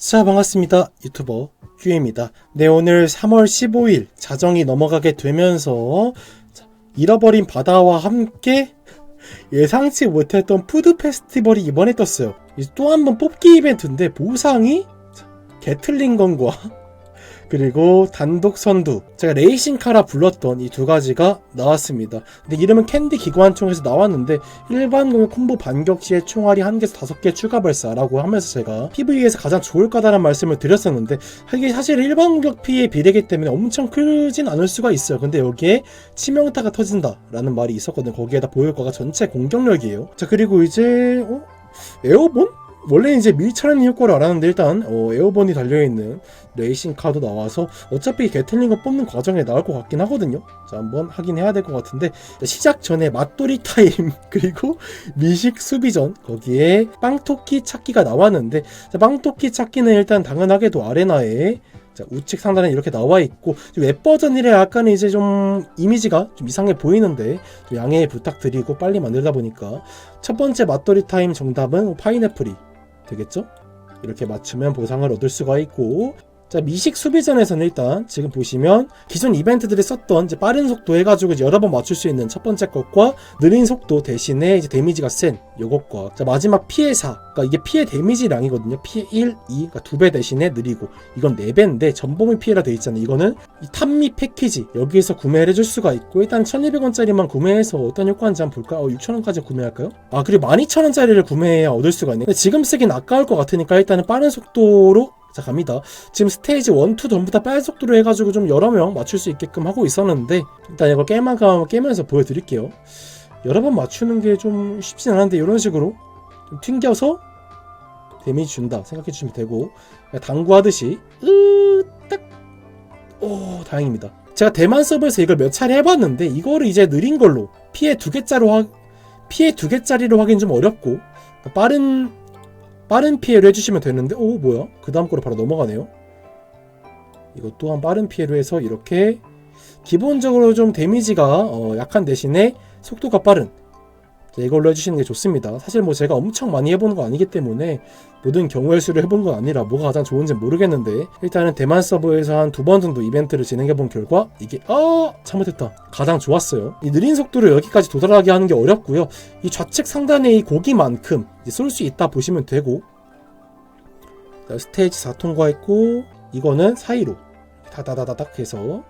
자, 반갑습니다. 유튜버 규입니다. 네, 오늘 3월 15일 자정이 넘어가게 되면서 자, 잃어버린 바다와 함께 예상치 못했던 푸드 페스티벌이 이번에 떴어요. 또 한 번 뽑기 이벤트인데 보상이 자, 게틀링건과 그리고 단독 선두 제가 레이싱카라 불렀던 이 두 가지가 나왔습니다. 근데 이름은 캔디 기관총에서 나왔는데 일반 공의 콤보 반격 시에 총알이 한 개에서 다섯 개 추가 발사라고 하면서 제가 PVE에서 가장 좋을 거다라는 말씀을 드렸었는데 이게 사실 일반 공격 피해 비례기 때문에 엄청 크진 않을 수가 있어요. 근데 여기에 치명타가 터진다라는 말이 있었거든요. 거기에다 보일 거가 전체 공격력이에요. 자 그리고 이제 어? 에어본? 원래 이제 밀차라는 효과를 알았는데 일단 어, 에어본이 달려있는 레이싱 카도 나와서 어차피 게틀링거 뽑는 과정에 나올 것 같긴 하거든요. 자 한번 확인해야 될 것 같은데 시작 전에 맛돌이 타임 그리고 미식 수비전 거기에 빵토끼 찾기가 나왔는데 자, 빵토끼 찾기는 일단 당연하게도 아레나에 자, 우측 상단에 이렇게 나와 있고 웹 버전이라 약간 이제 좀 이미지가 좀 이상해 보이는데 좀 양해 부탁드리고 빨리 만들다 보니까 첫 번째 맛돌이 타임 정답은 파인애플이 되겠죠? 이렇게 맞추면 보상을 얻을 수가 있고 자 미식 수비전에서는 일단 지금 보시면 기존 이벤트들이 썼던 이제 빠른 속도 해가지고 이제 여러 번 맞출 수 있는 첫 번째 것과 느린 속도 대신에 이제 데미지가 센 요것과 자 마지막 피해 4 그러니까 이게 피해 데미지량이거든요. 피해 1, 2 그러니까 두배 대신에 느리고. 이건 4배인데 전범위 피해라 돼 있잖아요. 이거는 이 탐미 패키지. 여기에서 구매를 해줄 수가 있고 일단 1200원짜리만 구매해서 어떤 효과인지 한번 볼까? 어 6000원까지 구매할까요? 아 그리고 12000원짜리를 구매해야 얻을 수가 있네. 근데 지금 쓰긴 아까울 것 같으니까 일단은 빠른 속도로 자 갑니다. 지금 스테이지 1, 2 전부 다 빠른 속도로 해가지고 좀 여러 명 맞출 수 있게끔 하고 있었는데 일단 이거 게임하가 깨면서 보여드릴게요. 여러 번 맞추는 게 좀 쉽진 않은데 이런 식으로 좀 튕겨서 데미지 준다 생각해 주시면 되고 그냥 당구하듯이 으딱오 다행입니다. 제가 대만 서버에서 이걸 몇 차례 해봤는데 이거를 이제 느린 걸로 피해 두 개짜리로 하, 피해 두 개짜리로 하긴 좀 어렵고 빠른 빠른 피해로 해주시면 되는데 오 뭐야? 그 다음 거로 바로 넘어가네요. 이것 또한 빠른 피해로 해서 이렇게 기본적으로 좀 데미지가 어, 약한 대신에 속도가 빠른 자, 이걸로 해주시는 게 좋습니다. 사실 뭐 제가 엄청 많이 해보는 거 아니기 때문에 모든 경우의 수를 해본 건 아니라 뭐가 가장 좋은지 모르겠는데 일단은 대만 서버에서 한 두 번 정도 이벤트를 진행해본 결과 이게 아! 잘못했다. 가장 좋았어요. 이 느린 속도로 여기까지 도달하게 하는 게 어렵고요. 이 좌측 상단에 이 고기만큼 쏠 수 있다 보시면 되고 자, 스테이지 4 통과했고 이거는 사이로 다다다다닥 해서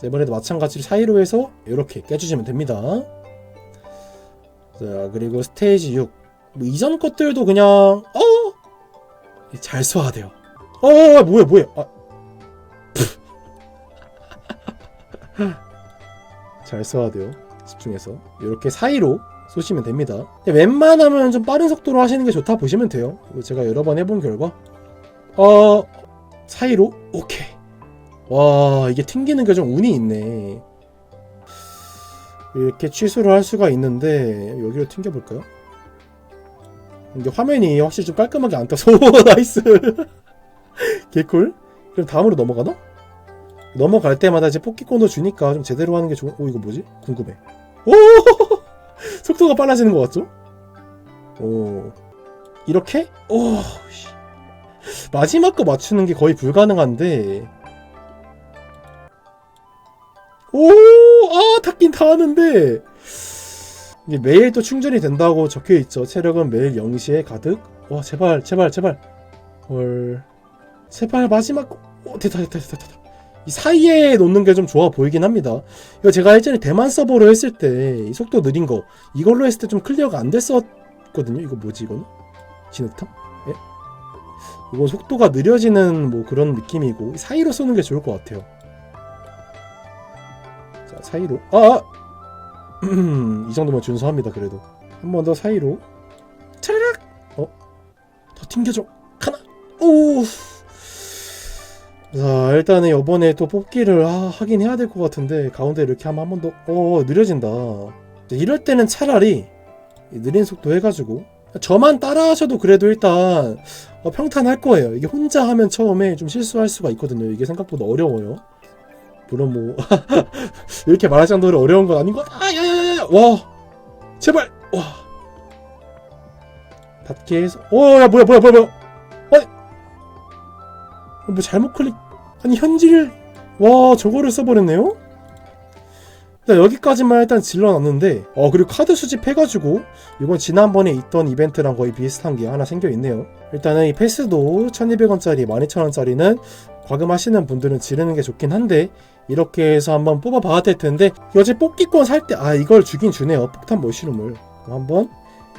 자, 이번에도 마찬가지로 사이로 해서 이렇게 깨주시면 됩니다. 자 그리고 스테이지 6 뭐 이전 것들도 그냥 어? 잘 쏘아야 돼요. 어 뭐야 뭐야? 아. 잘 쏘아야 돼요. 집중해서. 이렇게 사이로 쏘시면 됩니다. 웬만하면 좀 빠른 속도로 하시는 게 좋다 보시면 돼요. 제가 여러 번 해본 결과. 어 사이로? 오케이 와 이게 튕기는 게 좀 운이 있네 이렇게 취소를 할 수가 있는데 여기로 튕겨볼까요? 근데 화면이 확실히 좀 깔끔하게 안 떠서 오 나이스 개꿀 그럼 다음으로 넘어가나? 넘어갈 때마다 이제 뽑기권도 주니까 좀 제대로 하는 게 좋은 오 이거 뭐지? 궁금해 오 속도가 빨라지는 것 같죠? 오 이렇게? 오 씨. 마지막 거 맞추는 게 거의 불가능한데 오, 아, 닿긴 닿았는데. 이게 매일 또 충전이 된다고 적혀 있죠. 체력은 매일 0시에 가득. 와, 제발, 제발, 제발. 헐. 제발, 마지막. 오, 됐다, 됐다, 됐다, 됐다. 이 사이에 놓는 게 좀 좋아 보이긴 합니다. 이거 제가 예전에 대만 서버로 했을 때, 이 속도 느린 거, 이걸로 했을 때 좀 클리어가 안 됐었거든요. 이거 뭐지, 이거는? 진흙탕? 예? 이거 속도가 느려지는 뭐 그런 느낌이고, 사이로 쏘는 게 좋을 것 같아요. 자 사이로? 아! 이 정도면 준수합니다 그래도. 한 번 더 사이로. 차라락! 어? 더 튕겨줘. 하나! 오! 자 일단은 이번에 또 뽑기를 아, 하긴 해야 될 것 같은데 가운데 이렇게 하면 한 번더어 느려진다. 이럴 때는 차라리 느린 속도 해가지고 저만 따라 하셔도 그래도 일단 어, 평탄할 거예요. 이게 혼자 하면 처음에 좀 실수할 수가 있거든요. 이게 생각보다 어려워요 물론 뭐 이렇게 말할 정도로 어려운 건 아닌 것. 아, 야야야야, 와, 제발. 와. 닫게 해서 오야 뭐야 뭐야 뭐야 뭐야. 아니. 뭐 잘못 클릭. 아니 현질. 와 저거를 써버렸네요? 자 여기까지만 일단 질러놨는데 어 그리고 카드 수집 해가지고 이건 지난번에 있던 이벤트랑 거의 비슷한 게 하나 생겨있네요. 일단은 이 패스도 1200원짜리 12,000원짜리는 과금하시는 분들은 지르는 게 좋긴 한데 이렇게 해서 한번 뽑아봐야 될 텐데 여제 뽑기권 살 때 아 이걸 주긴 주네요. 폭탄 머시룸을. 한번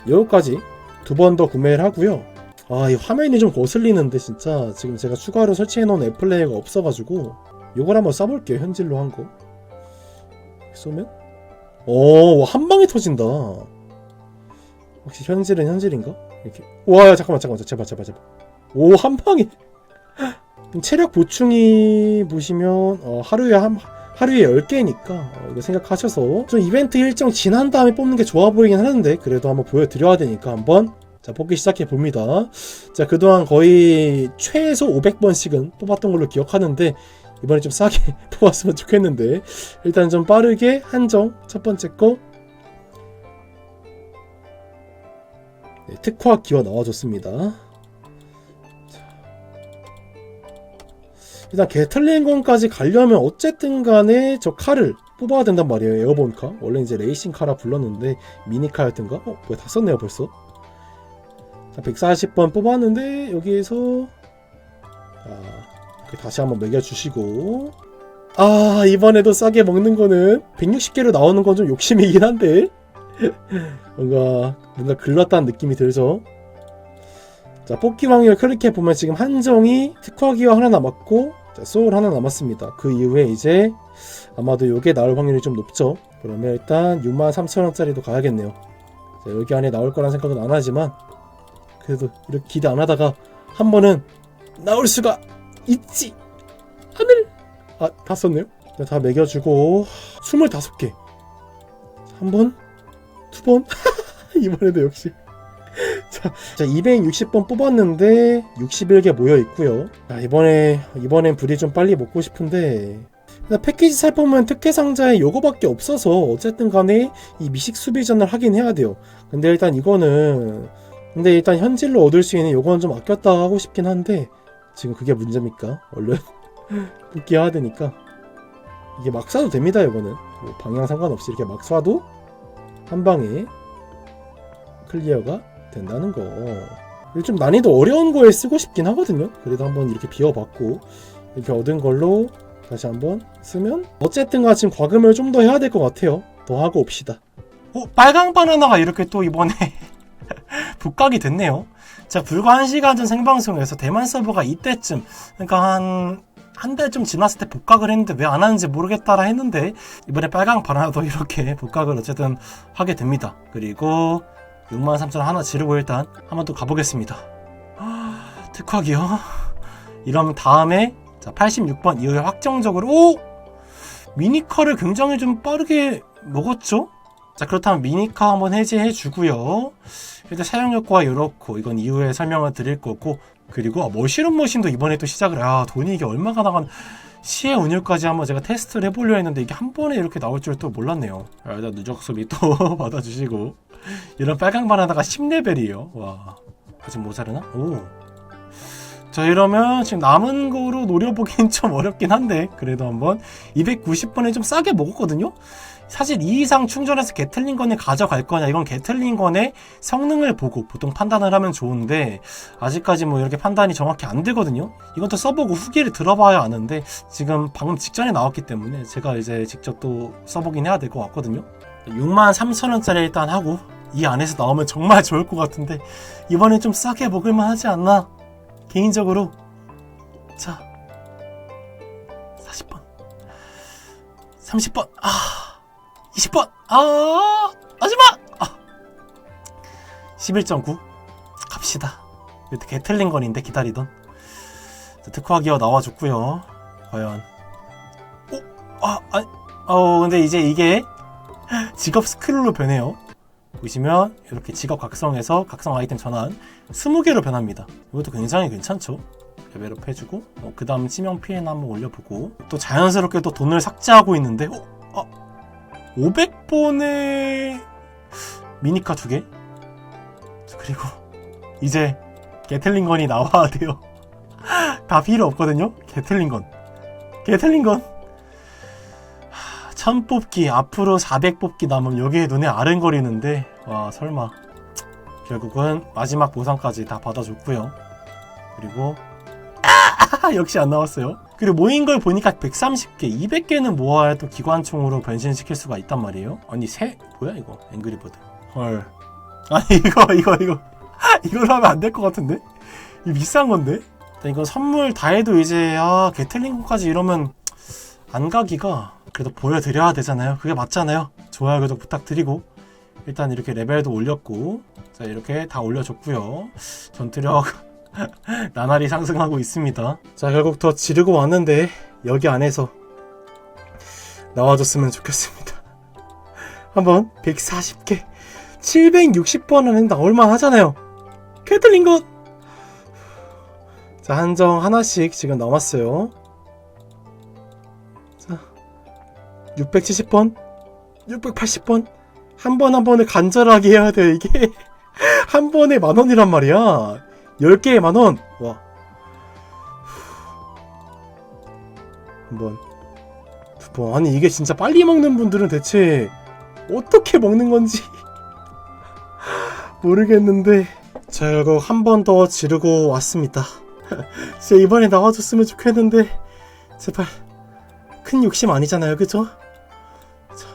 여기까지 두 번 더 구매를 하고요. 아 이 화면이 좀 거슬리는데 진짜 지금 제가 추가로 설치해놓은 앱플레이어가 없어가지고 이걸 한번 써볼게요 현질로 한 거. 쏘면? 오 한방에 터진다. 혹시 현질은 현질인가? 이렇게. 와 잠깐만 잠깐만 제발 제발 제발 오 한 방에 체력 보충이 보시면 어, 하루에 한 하루에 10개니까 어, 이거 생각하셔서. 좀 이벤트 일정 지난 다음에 뽑는 게 좋아 보이긴 하는데 그래도 한번 보여드려야 되니까 한번. 자 뽑기 시작해 봅니다. 자 그동안 거의 최소 500번씩은 뽑았던 걸로 기억하는데 이번에 좀 싸게 뽑았으면 좋겠는데. 일단 좀 빠르게 한정 첫 번째 거. 네, 특화 기어 나와줬습니다 일단 게틀링건까지 가려면 어쨌든 간에 저 칼을 뽑아야 된단 말이에요 에어본카 원래 이제 레이싱카라 불렀는데 미니카였던가? 어? 뭐야 다 썼네요 벌써 자 140번 뽑았는데 여기에서 자 이렇게 다시 한번 매겨주시고 아 이번에도 싸게 먹는 거는 160개로 나오는 건 좀 욕심이긴 한데 뭔가 뭔가 글렀다는 느낌이 들죠 자 뽑기 확률 클릭해 보면 지금 한정이 특화기어 하나 남았고 자, 소울 하나 남았습니다. 그 이후에 이제 아마도 요게 나올 확률이 좀 높죠. 그러면 일단 63,000원짜리도 가야겠네요. 자, 여기 안에 나올 거란 생각은 안 하지만 그래도 이렇게 기대 안 하다가 한 번은 나올 수가 있지 하늘! 아 다 썼네요. 자, 다 매겨주고 25개. 한 번, 두 번? 이번에도 역시 자, 자 260번 뽑았는데 61개 모여 있고요. 자, 이번에 이번엔 불이 좀 빨리 먹고 싶은데 패키지 살펴보면 특혜 상자에 요거밖에 없어서 어쨌든 간에 이 미식 수비전을 하긴 해야 돼요. 근데 일단 이거는 근데 일단 현질로 얻을 수 있는 요거는 좀 아꼈다 하고 싶긴 한데 지금 그게 문제입니까? 얼른 뽑기 해야 되니까 이게 막 쏴도 됩니다. 이거는 뭐 방향 상관없이 이렇게 막 쏴도 한 방에 클리어가 된다는 거. 좀 난이도 어려운 거에 쓰고 싶긴 하거든요. 그래도 한번 이렇게 비워봤고 이렇게 얻은 걸로 다시 한번 쓰면 어쨌든가 지금 과금을 좀 더 해야 될 것 같아요. 더 하고 옵시다. 어, 빨강 바나나가 이렇게 또 이번에 복각이 됐네요. 제가 불과 한 시간 전 생방송에서 대만 서버가 이때쯤 그러니까 한 한 달 좀 지났을 때 복각을 했는데 왜 안 하는지 모르겠다라 했는데 이번에 빨강 바나나도 이렇게 복각을 어쨌든 하게 됩니다. 그리고 63,000원 하나 지르고 일단 한번 또 가보겠습니다. 아, 특화기요. 이러면 다음에 자 86번 이후에 확정적으로 오! 미니카를 굉장히 좀 빠르게 먹었죠? 자 그렇다면 미니카 한번 해제해 주고요. 일단 사용 효과가 이렇고 이건 이후에 설명을 드릴 거고 그리고 아, 머시룸 머신도 이번에 또 시작을 아 돈이 이게 얼마가 나간 시의 운율까지 한번 제가 테스트를 해보려 했는데 이게 한 번에 이렇게 나올 줄 또 몰랐네요. 아, 일단 누적 수비 또 받아주시고 이런 빨강 바나나가 10레벨이에요. 와 아직 모자르나? 오. 자 이러면 지금 남은 거로 노려보긴 좀 어렵긴 한데 그래도 한번 290번에 좀 싸게 먹었거든요. 사실 이 이상 충전해서 게틀링건을 가져갈 거냐 이건 게틀링건의 성능을 보고 보통 판단을 하면 좋은데 아직까지 뭐 이렇게 판단이 정확히 안 되거든요. 또 써보고 후기를 들어봐야 아는데 지금 방금 직전에 나왔기 때문에 제가 이제 직접 또 써보긴 해야 될 것 같거든요. 63,000원짜리 일단 하고 이 안에서 나오면 정말 좋을 것 같은데 이번엔 좀 싸게 먹을만 하지 않나? 개인적으로 자 40번. 30번. 아 20번! 아, 하지마! 아. 11.9. 갑시다. 이것도 개틀린 건인데, 기다리던. 특화 기어 나와줬고요 과연. 오, 아, 아, 어, 근데 이제 이게 직업 스크롤로 변해요. 보시면 이렇게 직업 각성해서 각성 아이템 전환 20개로 변합니다. 이것도 굉장히 괜찮죠? 레벨업 해주고 어, 그 다음 치명 피해나 한번 올려보고 또 자연스럽게 또 돈을 삭제하고 있는데 어, 아, 500번에 미니카 두 개. 자, 그리고 이제 게틀링건이 나와야 돼요. 다 필요 없거든요. 게틀링건. 게틀링건. 하, 1000 뽑기 앞으로 400 뽑기 남으면 여기에 눈에 아른거리는데 와 설마 결국은 마지막 보상까지 다 받아줬고요. 그리고 아, 역시 안 나왔어요. 그리고 모인 걸 보니까 130개, 200개는 모아야 또 기관총으로 변신시킬 수가 있단 말이에요. 아니 새 뭐야 이거 앵그리버드. 헐. 아니 이거 이거 이거 이걸로 하면 안 될 것 같은데? 이 비싼 건데? 이거 선물 다 해도 이제 아 게틀링까지 이러면 안 가기가 그래도 보여드려야 되잖아요. 그게 맞잖아요. 좋아요 구독 부탁드리고 일단 이렇게 레벨도 올렸고 자 이렇게 다 올려줬고요. 전투력 나날이 상승하고 있습니다. 자 결국 더 지르고 왔는데 여기 안에서 나와줬으면 좋겠습니다. 한번 140개 760번은 나올만 하잖아요. 캐틀린 것! 자, 한정 하나씩 지금 남았어요. 자, 670번, 680번. 한 번한 번을 간절하게 해야 돼, 이게. 한 번에 만 원이란 말이야. 10개에 만 원. 와. 한 번, 두 번. 아니, 이게 진짜 빨리 먹는 분들은 대체 어떻게 먹는 건지. 모르겠는데 자 결국 한 번 더 지르고 왔습니다 진짜 이번에 나와줬으면 좋겠는데 제발 큰 욕심 아니잖아요 그죠? 자,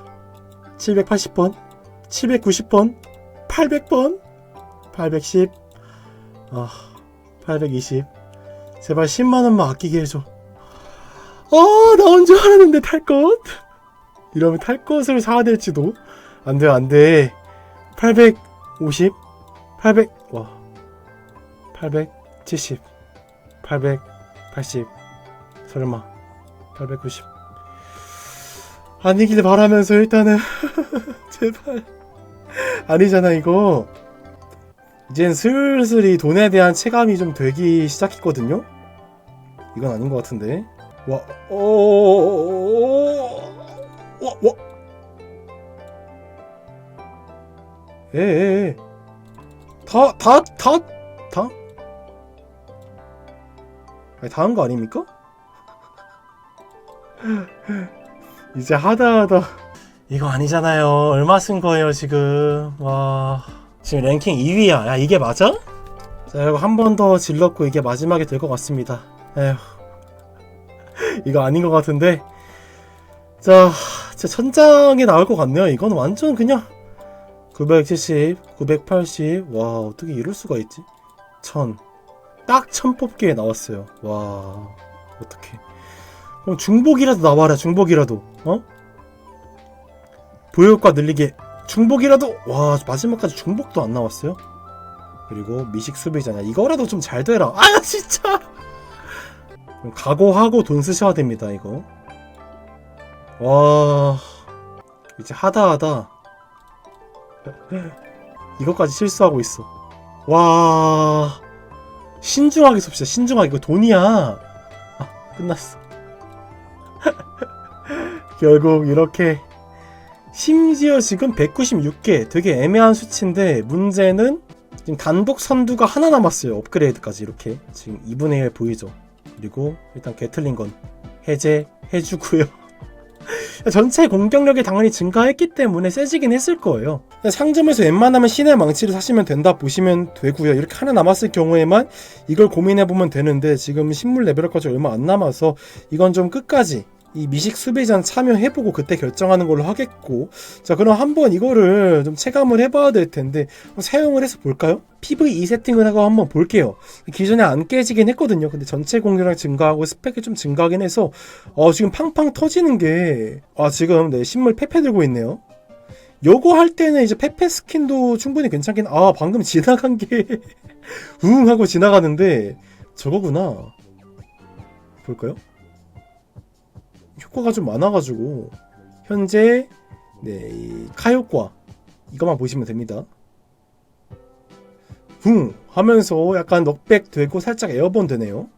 780번 790번 800번 810 아, 820 제발 10만원만 아끼게 해줘. 아 나온 줄 알았는데 탈 것? 이러면 탈 것을 사야 될지도. 안 돼 안 돼. 800 50, 800, 와, 870, 880, 설마, 890. 아니길 바라면서 일단은, 제발. 아니잖아, 이거. 이젠 슬슬 이 돈에 대한 체감이 좀 되기 시작했거든요? 이건 아닌 것 같은데. 와, 오, 와, 와. 에, 에, 에. 다, 다, 다, 다? 아니, 다 한 거 아닙니까? 이제 하다 하다. 이거 아니잖아요. 얼마 쓴 거예요, 지금. 와. 지금 랭킹 2위야. 야, 이게 맞아? 자, 이거 한 번 더 질렀고, 이게 마지막이 될 것 같습니다. 에휴. 이거 아닌 것 같은데. 자, 제 천장에 나올 것 같네요. 이건 완전 그냥 970, 980, 와, 어떻게 이럴 수가 있지? 1000. 딱1000 뽑기에 나왔어요. 와, 어떻게. 그럼 중복이라도 나와라, 중복이라도. 어? 보유효과 늘리게. 중복이라도, 와, 마지막까지 중복도 안 나왔어요? 그리고 미식 수비잖아. 이거라도 좀 잘 되라. 아, 진짜! 각오하고 돈 쓰셔야 됩니다, 이거. 와, 이제 하다 하다. 이것까지 실수하고 있어. 와. 신중하게 섭시다. 신중하게. 이거 돈이야. 아, 끝났어. 결국 이렇게 심지어 지금 196개 되게 애매한 수치인데 문제는 지금 단독 선두가 하나 남았어요. 업그레이드까지 이렇게 지금 2분의 1 보이죠. 그리고 일단 게틀린 건 해제해주고요. 전체 공격력이 당연히 증가했기 때문에 세지긴 했을 거예요. 상점에서 웬만하면 신의 망치를 사시면 된다 보시면 되고요. 이렇게 하나 남았을 경우에만 이걸 고민해보면 되는데 지금 신물 레벨업까지 얼마 안 남아서 이건 좀 끝까지 이 미식 수배전 참여해보고 그때 결정하는 걸로 하겠고. 자 그럼 한번 이거를 좀 체감을 해봐야 될 텐데 사용을 해서 볼까요? PVE 세팅을 하고 한번 볼게요. 기존에 안 깨지긴 했거든요. 근데 전체 공격량 증가하고 스펙이 좀 증가하긴 해서 어 지금 팡팡 터지는 게 아 지금 네 신물 페페 들고 있네요. 요거 할 때는 이제 페페 스킨도 충분히 괜찮긴 아 방금 지나간 게 우웅 하고 지나가는데 저거구나. 볼까요? 효과가 좀 많아가지고 현재 네, 이 카 효과 이것만 보시면 됩니다. 붕 하면서 약간 넉백 되고 살짝 에어본 되네요.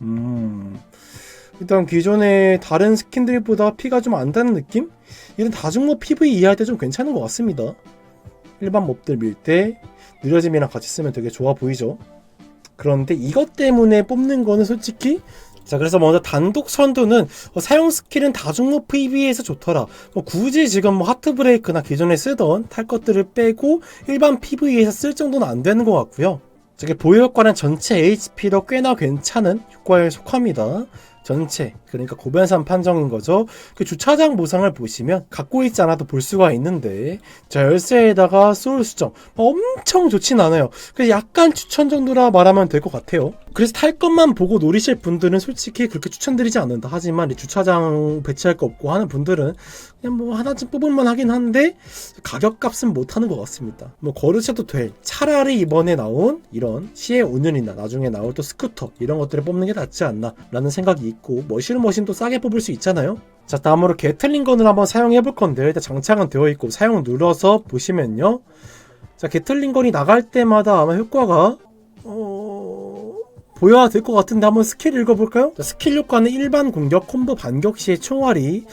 음 일단 기존의 다른 스킨들보다 피가 좀 안 다는 느낌? 이런 다중모 PV 이해할 때 좀 괜찮은 것 같습니다. 일반 몹들 밀 때 느려짐이랑 같이 쓰면 되게 좋아 보이죠. 그런데 이것 때문에 뽑는 거는 솔직히 자 그래서 먼저 단독 선두는 어, 사용 스킬은 다중모 PV에서 좋더라. 뭐 굳이 지금 뭐 하트 브레이크나 기존에 쓰던 탈 것들을 빼고 일반 PV에서 쓸 정도는 안 되는 것 같고요. 저게 보유 효과는 전체 HP로 꽤나 괜찮은 효과에 속합니다. 전체 그러니까 고변산 판정인 거죠. 그 주차장 보상을 보시면 갖고 있지 않아도 볼 수가 있는데 자 열쇠에다가 소울 수정 뭐 엄청 좋진 않아요. 그래서 약간 추천 정도라 말하면 될 것 같아요. 그래서 탈 것만 보고 노리실 분들은 솔직히 그렇게 추천드리지 않는다. 하지만 이 주차장 배치할 거 없고 하는 분들은 그냥 뭐 하나쯤 뽑을만 하긴 한데 가격값은 못 하는 것 같습니다. 뭐 거르셔도 될 차라리 이번에 나온 이런 시의 운운이나 나중에 나올 또 스쿠터 이런 것들을 뽑는 게 낫지 않나 라는 생각이 있고 머신은 머신도 싸게 뽑을 수 있잖아요. 자 다음으로 게틀링건을 한번 사용해 볼 건데요. 일단 장착은 되어 있고 사용 눌러서 보시면요. 자 게틀링건이 나갈 때마다 아마 효과가 어... 보여야 될 것 같은데 한번 스킬 읽어볼까요? 자, 스킬 효과는 일반 공격, 콤보 반격 시의 총알이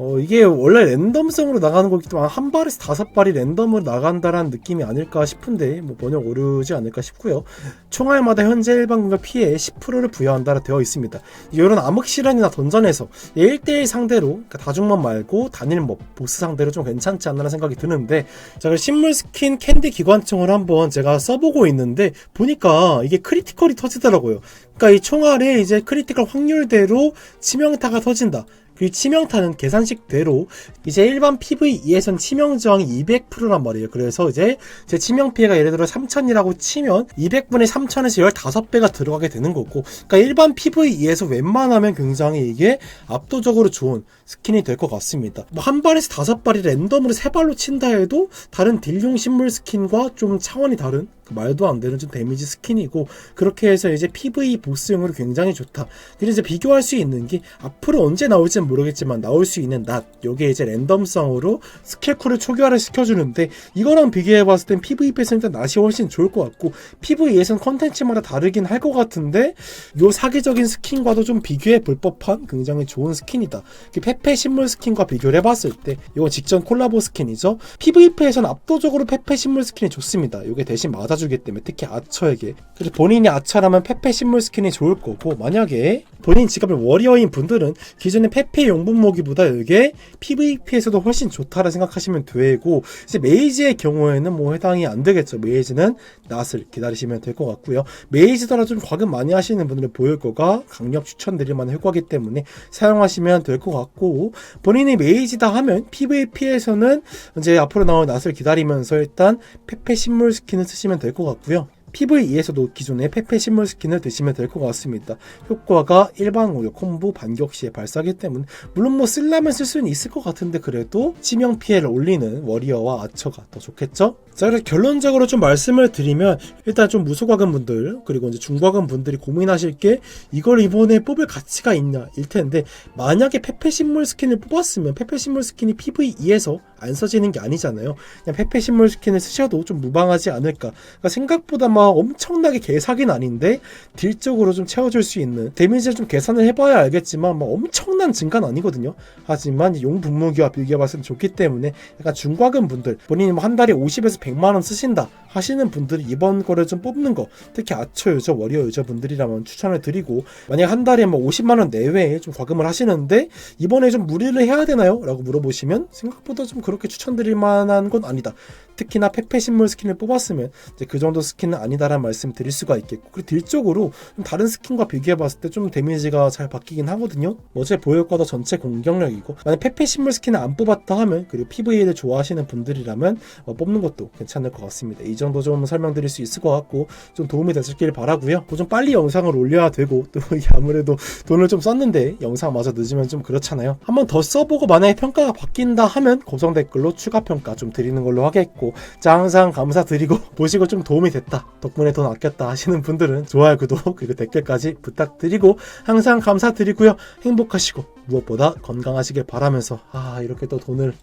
어, 이게 원래 랜덤성으로 나가는 거기 때문에 한 발에서 다섯 발이 랜덤으로 나간다라는 느낌이 아닐까 싶은데 뭐 번역 오르지 않을까 싶고요. 총알마다 현재 일반 공격 피해 10%를 부여한다라 되어 있습니다. 이런 암흑 실현이나 던전에서 1대1 상대로 그러니까 다중만 말고 단일 몹 보스 상대로 좀 괜찮지 않나 생각이 드는데 자, 그리고 식물 스킨 캔디 기관총을 한번 제가 써보고 있는데 보니까 이게 크리티컬이 터지더라고요. 그러니까 이 총알에 이제 크리티컬 확률대로 치명타가 터진다. 그 치명타는 계산식대로 이제 일반 PVE에선 치명 저항이 200%란 말이에요. 그래서 이제 제 치명 피해가 예를 들어 3000이라고 치면 200분의 3000에서 15배가 들어가게 되는 거고 그러니까 일반 PVE에서 웬만하면 굉장히 이게 압도적으로 좋은 스킨이 될 것 같습니다. 뭐 한 발에서 다섯 발이 랜덤으로 세 발로 친다 해도 다른 딜용 식물 스킨과 좀 차원이 다른 그 말도 안 되는 좀 데미지 스킨이고 그렇게 해서 이제 PV 보스용으로 굉장히 좋다. 그리고 이제 비교할 수 있는 게 앞으로 언제 나올지는 모르겠지만 나올 수 있는 낫 요게 이제 랜덤성으로 스킬쿨을 초기화를 시켜주는데 이거랑 비교해봤을 땐 PVP에서는 일단 낫이 훨씬 좋을 것 같고 PVE에서는 컨텐츠마다 다르긴 할 것 같은데 요 사기적인 스킨과도 좀 비교해 볼 법한 굉장히 좋은 스킨이다. 그 페페 식물 스킨과 비교를 해봤을 때 이건 직전 콜라보 스킨이죠. PVP에서는 압도적으로 페페 식물 스킨이 좋습니다. 이게 대신 맞아 주기 때문에 특히 아처에게 그래서 본인이 아처라면 페페 식물 스킨이 좋을 거고 만약에 본인 직업이 워리어인 분들은 기존의 페페 용분 모기보다 이게 PVP에서도 훨씬 좋다라 생각하시면 되고 이제 메이지의 경우에는 뭐 해당이 안 되겠죠. 메이지는 낫을 기다리시면 될 것 같고요. 메이지더라 좀 과금 많이 하시는 분들은 보일 거가 강력 추천드릴 만한 효과기 때문에 사용하시면 될 것 같고 본인이 메이지다 하면 PVP에서는 이제 앞으로 나올 낫을 기다리면서 일단 페페 식물 스킨을 쓰시면 될것 같고요. PVE에서도 기존의 페페 식물 스킨을 드시면 될 것 같습니다. 효과가 일반 공격 콤보 반격 시에 발사하기 때문에 물론 뭐 쓸라면 쓸 수는 있을 것 같은데 그래도 치명 피해를 올리는 워리어와 아처가 더 좋겠죠? 자, 그래서 결론적으로 좀 말씀을 드리면 일단 좀 무소과금 분들 그리고 이제 중과금 분들이 고민하실 게 이걸 이번에 뽑을 가치가 있냐 일 텐데 만약에 페페 식물 스킨을 뽑았으면 페페 식물 스킨이 PVE에서 안 써지는 게 아니잖아요. 그냥 페페 식물 스킨을 쓰셔도 좀 무방하지 않을까. 그러니까 생각보다 막 엄청나게 개사긴 아닌데 딜적으로 좀 채워줄 수 있는 데미지를 좀 계산을 해봐야 알겠지만 뭐 엄청난 증가는 아니거든요. 하지만 용 분무기와 비교해봤을 때 좋기 때문에 약간 중과금 분들 본인이 뭐 한 달에 50에서 100만 원 쓰신다 하시는 분들이 이번 거를 좀 뽑는 거 특히 아처 유저 워리어 유저 분들이라면 추천을 드리고 만약 한 달에 뭐 50만 원 내외에 좀 과금을 하시는데 이번에 좀 무리를 해야 되나요? 라고 물어보시면 생각보다 좀 그렇게 추천드릴 만한 건 아니다. 특히나 식물 스킨을 뽑았으면 이제 그 정도 스킨은 아니다라는 말씀 드릴 수가 있겠고 그리고 딜적으로 좀 다른 스킨과 비교해봤을 때 좀 데미지가 잘 바뀌긴 하거든요. 뭐 어제 보여과도 전체 공격력이고 만약 식물 스킨을 안 뽑았다 하면 그리고 PVE를 좋아하시는 분들이라면 어, 뽑는 것도 괜찮을 것 같습니다. 이 정도 좀 설명드릴 수 있을 것 같고 좀 도움이 되셨길 바라고요. 뭐좀 빨리 영상을 올려야 되고 또 아무래도 돈을 좀 썼는데 영상 마저 늦으면 좀 그렇잖아요. 한번 더 써보고 만약에 평가가 바뀐다 하면 고정 댓글로 추가 평가 좀 드리는 걸로 하겠고 자 항상 감사드리고 보시고 좀 도움이 됐다. 덕분에 돈 아꼈다 하시는 분들은 좋아요 구독 그리고 댓글까지 부탁드리고 항상 감사드리고요. 행복하시고 무엇보다 건강하시길 바라면서. 아 이렇게 또 돈을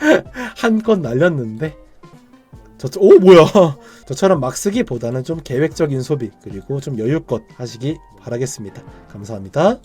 한껏 날렸는데. 저, 오 뭐야. 저처럼 막 쓰기보다는 좀 계획적인 소비 그리고 좀 여유껏 하시기 바라겠습니다. 감사합니다